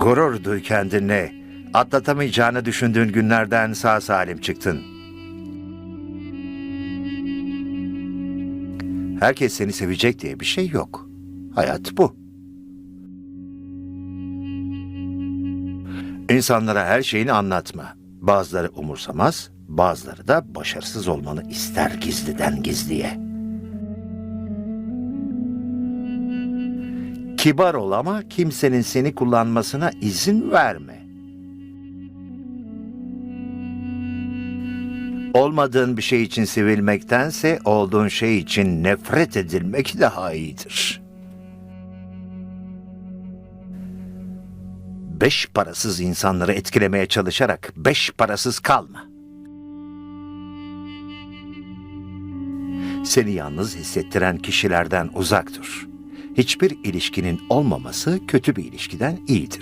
Gurur duy kendine. Atlatamayacağını düşündüğün günlerden sağ salim çıktın. Herkes seni sevecek diye bir şey yok. Hayat bu. İnsanlara her şeyini anlatma. Bazıları umursamaz, bazıları da başarısız olmanı ister gizliden gizliye. Kibar ol ama kimsenin seni kullanmasına izin verme. Olmadığın bir şey için sevilmektense olduğun şey için nefret edilmek daha iyidir. Beş parasız insanları etkilemeye çalışarak beş parasız kalma. Seni yalnız hissettiren kişilerden uzak dur. Hiçbir ilişkinin olmaması kötü bir ilişkiden iyidir.